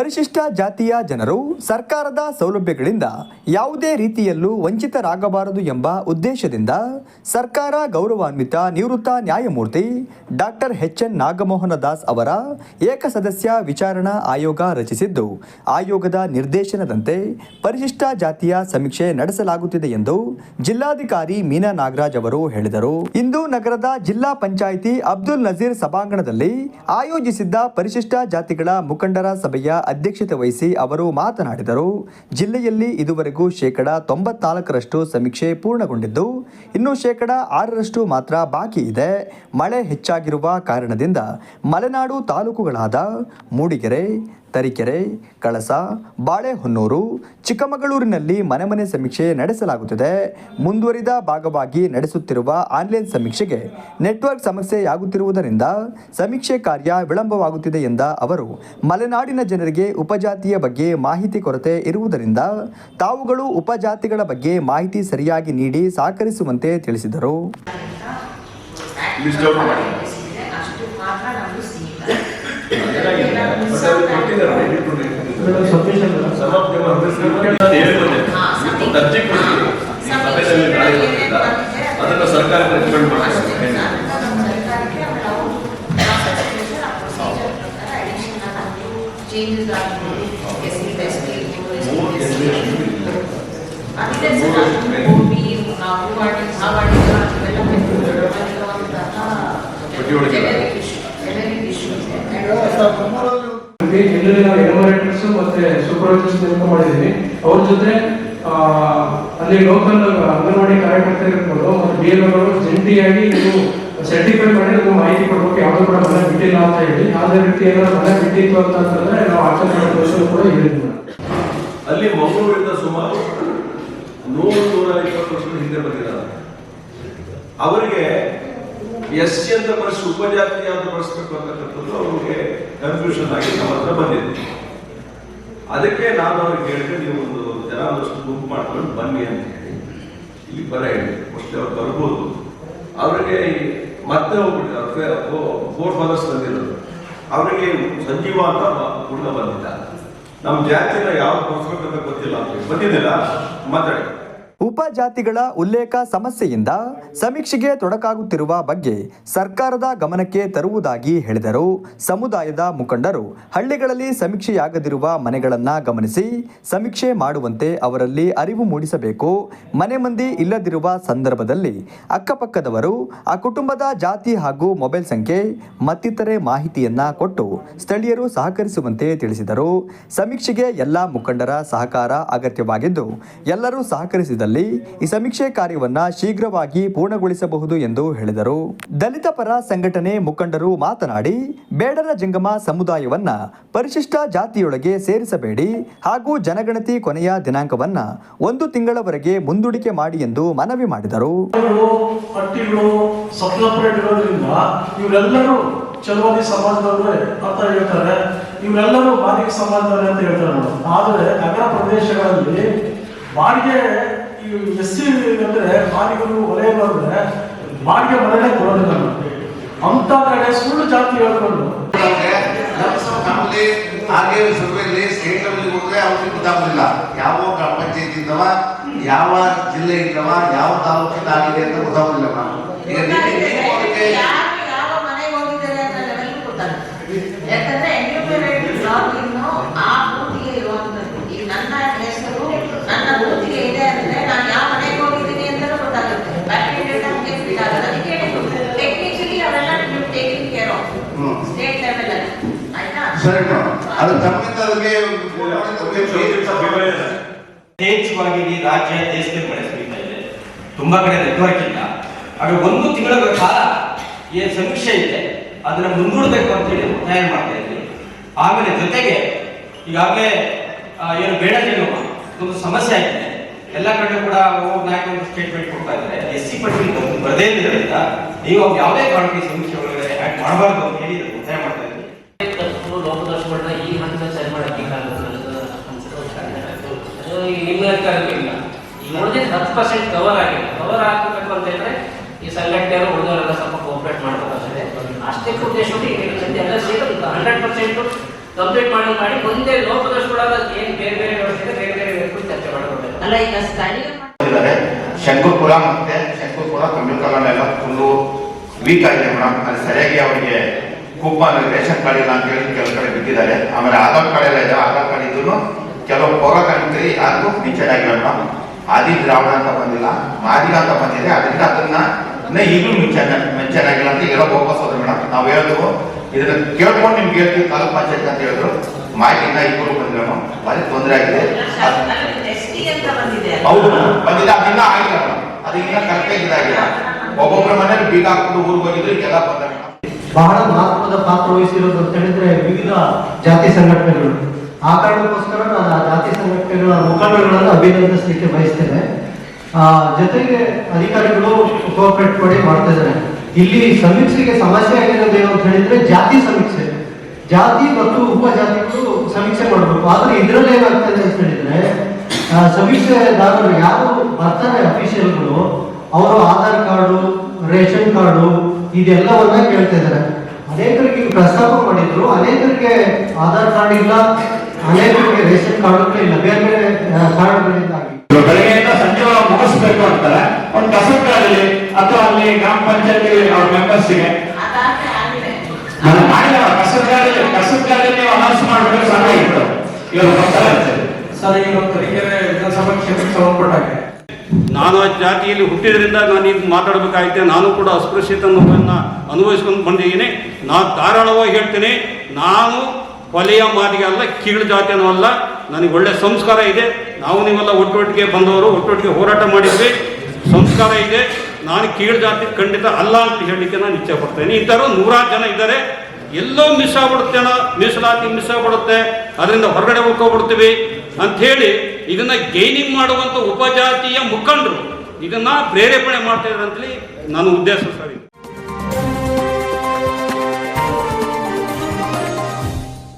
ಪರಿಶಿಷ್ಟ ಜಾತಿಯ ಜನರು ಸರ್ಕಾರದ ಸೌಲಭ್ಯಗಳಿಂದ ಯಾವುದೇ ರೀತಿಯಲ್ಲೂ ವಂಚಿತರಾಗಬಾರದು ಎಂಬ ಉದ್ದೇಶದಿಂದ ಸರ್ಕಾರ ಗೌರವಾನ್ವಿತ ನಿವೃತ್ತ ನ್ಯಾಯಮೂರ್ತಿ doctor H N Nagamohan Das ಅವರ ಏಕಸದಸ್ಯ ವಿಚಾರಣಾ ಆಯೋಗ ರಚಿಸಿದ್ದು, ಆಯೋಗದ ನಿರ್ದೇಶನದಂತೆ ಪರಿಶಿಷ್ಟ ಜಾತಿಯ ಸಮೀಕ್ಷೆ ನಡೆಸಲಾಗುತ್ತಿದೆ ಎಂದು ಜಿಲ್ಲಾಧಿಕಾರಿ ಮೀನಾ ನಾಗರಾಜ್ ಅವರು ಹೇಳಿದರು. ಇಂದು ನಗರದ ಜಿಲ್ಲಾ ಪಂಚಾಯಿತಿ ಅಬ್ದುಲ್ ನಜೀರ್ ಸಭಾಂಗಣದಲ್ಲಿ ಆಯೋಜಿಸಿದ್ದ ಪರಿಶಿಷ್ಟ ಜಾತಿಗಳ ಮುಖಂಡರ ಸಭೆಯ ಅಧ್ಯಕ್ಷತೆ ವಹಿಸಿ ಅವರು ಮಾತನಾಡಿದರು. ಜಿಲ್ಲೆಯಲ್ಲಿ ಇದುವರೆಗೂ ಶೇಕಡ ತೊಂಬತ್ನಾಲ್ಕರಷ್ಟು ಸಮೀಕ್ಷೆ ಪೂರ್ಣಗೊಂಡಿದ್ದು, ಇನ್ನು ಶೇಕಡ ಆರರಷ್ಟು ಮಾತ್ರ ಬಾಕಿ ಇದೆ. ಮಳೆ ಹೆಚ್ಚಾಗಿರುವ ಕಾರಣದಿಂದ ಮಲೆನಾಡು ತಾಲೂಕುಗಳಾದ ಮೂಡಿಗೆರೆ ತರೀಕೆರೆ, ಕಳಸ, ಬಾಳೆಹೊನ್ನೂರು, ಚಿಕ್ಕಮಗಳೂರಿನಲ್ಲಿ ಮನೆ ಮನೆ ಸಮೀಕ್ಷೆ ನಡೆಸಲಾಗುತ್ತಿದೆ. ಮುಂದುವರಿದ ಭಾಗವಾಗಿ ನಡೆಸುತ್ತಿರುವ ಆನ್ಲೈನ್ ಸಮೀಕ್ಷೆಗೆ ನೆಟ್ವರ್ಕ್ ಸಮಸ್ಯೆಯಾಗುತ್ತಿರುವುದರಿಂದ ಸಮೀಕ್ಷೆ ಕಾರ್ಯ ವಿಳಂಬವಾಗುತ್ತಿದೆ ಎಂದ ಅವರು, ಮಲೆನಾಡಿನ ಜನರಿಗೆ ಉಪಜಾತಿಯ ಬಗ್ಗೆ ಮಾಹಿತಿ ಕೊರತೆ ಇರುವುದರಿಂದ ತಾವುಗಳು ಉಪಜಾತಿಗಳ ಬಗ್ಗೆ ಮಾಹಿತಿ ಸರಿಯಾಗಿ ನೀಡಿ ಸಹಕರಿಸುವಂತೆ ತಿಳಿಸಿದರು. ಅದನ್ನು ಸರ್ಕಾರ ರೆಕಮೆಂಡ್ ಅಷ್ಟೇ ನಾವು ಮತ್ತೆ ಸೂಪರ್ವೈಸರ್ಸ್ ನೇಮಕ ಮಾಡಿದೀವಿ. ಅವ್ರ ಜೊತೆ ಅಲ್ಲಿ ಲೋಕಲ್ ಅಂಗನವಾಡಿ ಕಾರ್ಯಕರ್ತರಿರ್ಬೋದು ಮತ್ತೆ ಬಿ ಎಲ್ ಜಂಟಿಯಾಗಿ ನೀವು ಸರ್ಟಿಫೈ ಮಾಡಿ ಮಾಹಿತಿ ಕೊಡ್ಬೇಕು. ಯಾವುದೂ ಕೂಡ ಮನೆ ಬಿಟ್ಟಿಲ್ಲ ಅಂತ ಹೇಳಿ. ಯಾವುದೇ ರೀತಿ ಏನಾದ್ರು ಮನೆ ಬಿಟ್ಟಿತ್ತು ಅಂತ ಅಂತಂದ್ರೆ ನಾವು ಆಚರಣೆ ಕೂಡ ಹೇಳಿದ್ವಿ ಅಲ್ಲಿ ಮಂಗಳೂರಿಂದ ಸುಮಾರು ನೂರು ನೂರ ಇಪ್ಪತ್ತು ವರ್ಷದ ಹಿಂದೆ ಬಂದಿದ್ದಾರೆ. ಅವರಿಗೆ ಎಸ್ ಸಿ ಅಂತ ಬಳಸಿ ಉಪಜಾತಿ ಅಂತ ಬಳಸಬೇಕು ಅವ್ರಿಗೆ ಕನ್ಫ್ಯೂಷನ್ ಆಗಿ ನಮ್ಮ ಹತ್ರ ಬಂದಿದೆ ಅದಕ್ಕೆ ನಾನು ಅವ್ರಿಗೆ ಹೇಳಿದ್ರೆ ನೀವು ಒಂದು ಜನ ಒಂದಷ್ಟು ಗುಂಪು ಮಾಡ್ಕೊಂಡು ಬನ್ನಿ ಅಂತ ಹೇಳಿ. ಇಲ್ಲಿ ಬರ ಹೇಳಿ ಫಸ್ಟ್ ಅವ್ರು ಬರ್ಬೋದು. ಅವರಿಗೆ ಮತ್ತೆ ಹೋಗ್ಬಿಟ್ಟಿದ್ದಾರೆ ಫೋರ್ ಫಾದರ್ಸ್ ಬಂದಿರೋದು. ಅವರಿಗೆ ಸಂಜೀವ ಅಂತ ಹುಡುಗ ಬಂದಿದ್ದ. ನಮ್ಮ ಜಾತಿನ ಯಾವ ಬರ್ಸ್ಬೇಕಂತ ಗೊತ್ತಿಲ್ಲ ಅಂತ ಬಂದಿದ್ದಿಲ್ಲ? ಮಾತಾಡಿ. ಉಪಜಾತಿಗಳ ಉಲ್ಲೇಖ ಸಮಸ್ಯೆಯಿಂದ ಸಮೀಕ್ಷೆಗೆ ತೊಡಕಾಗುತ್ತಿರುವ ಬಗ್ಗೆ ಸರ್ಕಾರದ ಗಮನಕ್ಕೆ ತರುವುದಾಗಿ ಹೇಳಿದರು. ಸಮುದಾಯದ ಮುಖಂಡರು ಹಳ್ಳಿಗಳಲ್ಲಿ ಸಮೀಕ್ಷೆಯಾಗದಿರುವ ಮನೆಗಳನ್ನು ಗಮನಿಸಿ ಸಮೀಕ್ಷೆ ಮಾಡುವಂತೆ ಅವರಲ್ಲಿ ಅರಿವು ಮೂಡಿಸಬೇಕು. ಮನೆ ಇಲ್ಲದಿರುವ ಸಂದರ್ಭದಲ್ಲಿ ಅಕ್ಕಪಕ್ಕದವರು, ಆ ಕುಟುಂಬದ ಜಾತಿ ಹಾಗೂ ಮೊಬೈಲ್ ಸಂಖ್ಯೆ, ಮತ್ತಿತರೆ ಮಾಹಿತಿಯನ್ನ ಕೊಟ್ಟು ಸ್ಥಳೀಯರು ಸಹಕರಿಸುವಂತೆ ತಿಳಿಸಿದರು. ಸಮೀಕ್ಷೆಗೆ ಎಲ್ಲ ಮುಖಂಡರ ಸಹಕಾರ ಅಗತ್ಯವಾಗಿದ್ದು, ಎಲ್ಲರೂ ಸಹಕರಿಸಿದಲ್ಲಿ ಈ ಸಮೀಕ್ಷೆ ಕಾರ್ಯವನ್ನ ಶೀಘ್ರವಾಗಿ ಪೂರ್ಣಗೊಳಿಸಬಹುದು ಎಂದು ಹೇಳಿದರು. ದಲಿತ ಪರ ಸಂಘಟನೆ ಮುಖಂಡರು ಮಾತನಾಡಿ, ಬೇಡರ ಜಂಗಮ ಸಮುದಾಯವನ್ನ ಪರಿಶಿಷ್ಟ ಜಾತಿಯೊಳಗೆ ಸೇರಿಸಬೇಡಿ ಹಾಗೂ ಜನಗಣತಿ ಕೊನೆಯ ದಿನಾಂಕವನ್ನ ಒಂದು ತಿಂಗಳವರೆಗೆ ಮುಂದೂಡಿಕೆ ಮಾಡಿ ಎಂದು ಮನವಿ ಮಾಡಿದರು. ಚಲುವಾದಿ ಸಮಾಜದವರೇ ಅಂತ ಹೇಳ್ತಾರೆ. ಇವರೆಲ್ಲರೂ ಬಾಡಿಗೆ ಸಮಾಜದವರೇ ಅಂತ ಹೇಳ್ತಾರೆ ಆದರೆ ನಗರ ಪ್ರದೇಶಗಳಲ್ಲಿ ಬಾಡಿಗೆ ಈ ಎಸ್ ಸಿ ಅಂದ್ರೆ ಬಾಡಿಗೆಗಳು ವಲಯ ಅಂದ್ರೆ ಬಾಡಿಗೆ ಮನೆಯೇ ಕೊಡೋದಿಲ್ಲ. ಅಂತ ಕಡೆ ಸುಳ್ಳು ಜಾತಿ ಹೇಳ್ಕೊಂಡು ಹಾಗೆ ಅವ್ರಿಗೆ ಗೊತ್ತಾಗೋದಿಲ್ಲ ಯಾವ ಗ್ರಾಮ ಇದ್ದವ, ಯಾವ ಜಿಲ್ಲೆ ಇದ್ದವ, ಯಾವ ತಾಲೂಕಿಂದ ಆಗಿದೆ ಅಂತ ಗೊತ್ತಾಗೋದಿಲ್ಲ ಈಗ ನೀವು- ನೀವು ಅದಕ್ಕೆ ಯಾರು ಯಾವ ಮನೆಗೆ ಹೋಗಿದ್ದಾರೆ ಅಂತ ನಮಗೂ ಗೊತ್ತಾಗುತ್ತೆ ಯಾಕಂದ್ರೆ ಎನ್ಯೂಮರೇಟೆಡ್ ಲಾಗಿನ್ ಆ ಬೂತಿಗೆ ಇರುವಂತದ್ದು ಈಗ ನನ್ನ ಹೆಸರು ನನ್ನ ಬೂತಿಗೆ ಇದೆ ಅಂದ್ರೆ ನಾನು ಯಾವ ಮನೆಗೆ ಹೋಗಿದ್ದೀನಿ ಅಂತಲೂ ಗೊತ್ತಾಗುತ್ತೆ ಬ್ಯಾಟ್ರಿ ಡೇಟಾ ನಮಗೆ ಫಿಟ್ ಆಗಲ್ಲ ಅದಕ್ಕೆ ಟೆಕ್ನಿಕಲಿ ಅವೆಲ್ಲ ನೀವು taking care of hmm. State level ಅಲ್ಲಿ ಆಯ್ತಾ ಅದು ಯಥೇಚ್ಛವಾಗಿ ರಾಜ್ಯ ದೇಶದಲ್ಲಿ ಮಳೆ ತುಂಬಾ ಕಡೆ ನೆಟ್ವರ್ಕ್ ಇಲ್ಲ. ಹಾಗೆ ಒಂದು ತಿಂಗಳ ಕಾಲ ಏನ್ ಸಮೀಕ್ಷೆ ಇದೆ, ಅದನ್ನ ಮುಂದೂಡಬೇಕು ಅಂತ ಹೇಳಿ ಒತ್ತಾಯ ಮಾಡ್ತಾ ಇದ್ವಿ. ಆಮೇಲೆ ಜೊತೆಗೆ ಈಗಾಗಲೇ ಏನು ಬೇಡ ಜಂಗಮ ಒಂದು ಸಮಸ್ಯೆ ಆಗಿದೆ. ಎಲ್ಲ ಕಡೆ ಕೂಡ ಒಂದು ಸ್ಟೇಟ್ಮೆಂಟ್ ಕೊಡ್ತಾ ಇದ್ದಾರೆ. ಎಸ್ ಸಿ ಪಟ್ಟಿ ಬರದೇ ಇರೋದ್ರಿಂದ ನೀವು ಯಾವುದೇ ಕಾರಣಕ್ಕೆ ಸಮೀಕ್ಷೆ ಒಳಗಡೆ ಮಾಡಬಾರ್ದು ಅಂತ ಹೇಳಿ ಒತ್ತಾಯ ಮಾಡ್ತಾ ಇದ್ವಿ ತಪ್ಪು ಲೋಪದೋಷಗಳನ್ನ ಈ ಹಂತದಲ್ಲಿ ಸರಿ ಮಾಡಕ್ಕೆ ಇಲ್ಲ ಈಗ ಉಳಿದಿದ್ದು ಹತ್ತು ಪರ್ಸೆಂಟ್ ಕವರ್ ಆಗಿದೆ. ಕವರ್ ಆಗಬೇಕು ಅಂತ ಹೇಳಿದ್ರೆ ಈ ಸಂಘಟನೆಯವರು ಉಳಿದವರೆಲ್ಲ ಸ್ವಲ್ಪ ಕೋಪರೇಟ್ ಮಾಡಬೇಕಾಗ್ತದೆ ಅಷ್ಟೇ ಉದ್ದೇಶ ಎಲ್ಲ ಸೇರಿ ಹಂಡ್ರೆಡ್ ಪರ್ಸೆಂಟ್ ಕಂಪ್ಲೀಟ್ ಮಾಡಿ ಮಾಡಿ ಮುಂದೆ ಲೋಪದೋಷಗಳಾದ ಏನು ಬೇರೆ ಬೇರೆ ವ್ಯವಸ್ಥೆ ಬೇರೆ ಬೇರೆ ಕುರಿತು ಚರ್ಚೆ ಮಾಡಬೇಕು ಅಲ್ಲ ಈಗ ಸ್ಥಳೀಯ ಶಂಕುಪುರ ಮತ್ತೆ ಶಂಕುಪುರ ಕಮ್ಯುನಿಕಲ್ ಎಲ್ಲ ಫುಲ್ಲು ವೀಕ್ ಆಗಿದೆ ಮೇಡಮ್ ಅಲ್ಲಿ ಸರಿಯಾಗಿ ಅವರಿಗೆ ಕೂಪನ್ ರೇಷನ್ ಕಾರ್ಡ್ ಇಲ್ಲ ಅಂತ ಹೇಳಿ ಕೆಲವು ಕಡೆ ಬಿದ್ದಿದ್ದಾರೆ. ಆಮೇಲೆ ಆಧಾರ್ ಕಾರ್ಡ್ ಎಲ್ಲ ಇದೆ. ಆಧಾರ್ ಕಾರ್ಡ್ ಇದ್ರು ಕೆಲವು ಪೌರ ಕಾರ್ಮಿಕರಿಗೆ ಯಾರಿಗೂ ಪಿಂಚಣಿ ಮೇಡಮ್ ಆದಿ ದ್ರಾವಣ ಅಂತ ಬಂದಿಲ್ಲ, ಮಾದಿಗ ಅಂತ ಬಂದಿದೆ, ಅದರಿಂದ ಅದನ್ನ ಈಗಲೂ ಮಿಂಚನ ಮೆಂಚನ್ ಆಗಿಲ್ಲ ಅಂತ ಹೇಳೋ ವಾಪಸ್ ಹೋದ್ರು ಮೇಡಮ್. ನಾವು ಹೇಳಿದ್ವು ಇದನ್ನ ಕೇಳ್ಕೊಂಡು ನಿಮ್ಗೆ ಹೇಳ್ತೀವಿ, ತಾಲೂಕ್ ಪಂಚಾಯತ್ ಅಂತ ಹೇಳಿದ್ರು. ಮಾಹಿತಿಯಿಂದ ಇಬ್ಬರು ಬಂದ್ರೆ. ಭಾರಿ ತೊಂದರೆ ಆಗಿದೆ. ಹೌದು ಬಂದಿದೆ ಅದನ್ನ ಆಗಿಲ್ಲ ಅದನ್ನ ಕರೆಕ್ಟಾಗಿ ಇದಾಗಿಲ್ಲ ಒಬ್ಬೊಬ್ಬರ ಮನೇಲಿ ಬೀಗ ಹಾಕೊಂಡು ಊರಿಗೆ ಹೋಗಿದ್ರು ಎಲ್ಲ ಬಂದ ಬಹಳ ಮಹತ್ವದ ಪಾತ್ರ ವಹಿಸಿರೋದು ಅಂತ ಹೇಳಿದ್ರೆ ವಿವಿಧ ಜಾತಿ ಸಂಘಟನೆಗಳು. ಆ ಕಾರಣಕ್ಕೋಸ್ಕರ ನಾನು ಆ ಜಾತಿ ಸಂಘಟನೆಗಳ ಮುಖಂಡರುಗಳನ್ನು ಅಭಿನಂದಿಸಲಿಕ್ಕೆ ಬಯಸ್ತೇನೆ. ಜೊತೆಗೆ ಅಧಿಕಾರಿಗಳು ಕೋಪರೇಟ್ ಮಾಡಿ ಮಾಡ್ತಾ ಇದ್ದಾರೆ. ಇಲ್ಲಿ ಸಮೀಕ್ಷೆಗೆ ಸಮಸ್ಯೆ ಆಗಿರೋದು ಏನು ಅಂತ ಹೇಳಿದ್ರೆ ಜಾತಿ ಸಮೀಕ್ಷೆ. ಜಾತಿ ಮತ್ತು ಉಪಜಾತಿಗಳು ಸಮೀಕ್ಷೆ ಮಾಡಬೇಕು. ಆದ್ರೆ ಇದರಲ್ಲಿ ಏನಾಗ್ತದೆ ಅಂತ ಹೇಳಿದ್ರೆ ಸಮೀಕ್ಷೆದಾರರು ಯಾರು ಬರ್ತಾರೆ ಅಫಿಷಿಯಲ್ಗಳು, ಅವರು ಆಧಾರ್ ಕಾರ್ಡು, ರೇಷನ್ ಕಾರ್ಡು, ಇದೆಲ್ಲವನ್ನ ಕೇಳ್ತಾ ಇದ್ದಾರೆ. ಅನೇಕರಿಗೆ ಪ್ರಸ್ತಾಪ ಮಾಡಿದ್ರು. ಅನೇಕರಿಗೆ ಆಧಾರ್ ಕಾರ್ಡ್ ಇಲ್ಲ. ಅನೇಕರಿಗೆ ರೇಷನ್ ಕಾರ್ಡ್ ಇಲ್ಲ ಬೇರೆ ಬೇರೆ ಆ, ಕಾರಣಗಳಿಂದಾಗಿ ಬೆಳಗ್ಗೆಯಿಂದ ಸಂಜೆ ಮುಗಿಸ್ಬೇಕು ಅಂತಾರೆ. ಒಂದು ಕಸಬಗಳಲ್ಲಿ ಅಥವಾ ಅಲ್ಲಿ ಗ್ರಾಮ ಪಂಚಾಯತಿ ಅವ್ರ ಮೆಂಬರ್ಸ್ಗೆ ಅದಾದ್ರೆ ಆಗಿದೆ ನಾನು ಮಾಡಿಲ್ಲ ಕಸಬಗಳಲ್ಲಿ ಕಸಬಗಳಲ್ಲಿ ನೀವು ಅನೌನ್ಸ್ ಮಾಡಬೇಕು ಸಾಕಾಗಿತ್ತು ಇವರು ಬರ್ತಾರೆ. ಸರ್ ಇವರು ತರೀಕೆರೆ ವಿಧಾನಸಭಾ ಕ್ಷೇತ್ರಕ್ಕೆ ಸಂಬಂಧಪಟ್ಟಾಗೆ. ನಾನು ಆ ಜಾತಿಯಲ್ಲಿ ಹುಟ್ಟಿದ್ರಿಂದ ನಾನು ಇದು ಮಾತಾಡಬೇಕಾಯ್ತೆ. ನಾನು ಕೂಡ ಅಸ್ಪೃಶ್ಯತೆ ಅನ್ನೋದನ್ನ ಅನುಭವಿಸ್ಕೊಂಡು ಬಂದಿದ್ದೀನಿ. ನಾನು ಧಾರಾಳವಾಗಿ ಹೇಳ್ತೀನಿ. ನಾನು ಕೊಲೆಯ ಮಾತಿಗೆ ಅಲ್ಲ ಕೀಳು ಜಾತಿಯೂ ಅಲ್ಲ, ನನಗೆ ಒಳ್ಳೆ ಸಂಸ್ಕಾರ ಇದೆ. ನಾವು ನೀವೆಲ್ಲ ಒಟ್ಟೊಟ್ಟಿಗೆ ಬಂದವರು, ಒಟ್ಟೊಟ್ಟಿಗೆ ಹೋರಾಟ ಮಾಡಿದ್ವಿ. ಸಂಸ್ಕಾರ ಇದೆ. ನಾನು ಕೀಳು ಜಾತಿ ಖಂಡಿತ ಅಲ್ಲ ಅಂತ ಹೇಳಲಿಕ್ಕೆ ನಾನು ಇಚ್ಛೆ ಪಡ್ತೇನೆ. ಇದ್ದರು ನೂರಾರು ಜನ ಇದ್ದಾರೆ. ಎಲ್ಲೋ ಮಿಸ್ ಆಗ್ಬಿಡುತ್ತೇನೋ ಮೀಸಲಾತಿ ಮಿಸ್ ಆಗ್ಬಿಡುತ್ತೆ. ಅದರಿಂದ ಹೊರಗಡೆ ಉಳ್ಕೊಬಿಡ್ತೀವಿ ಅಂತ ಹೇಳಿ ಇದನ್ನ ಗೈನಿಂಗ್ ಮಾಡುವಂತ ಉಪಜಾತಿಯ ಮುಖಂಡರು ಇದನ್ನ ಪ್ರೇರೇಪಣೆ ಮಾಡ್ತಾ ಅಂತೇಳಿ ನನ್ನ ಉದ್ದೇಶ ಸರ್.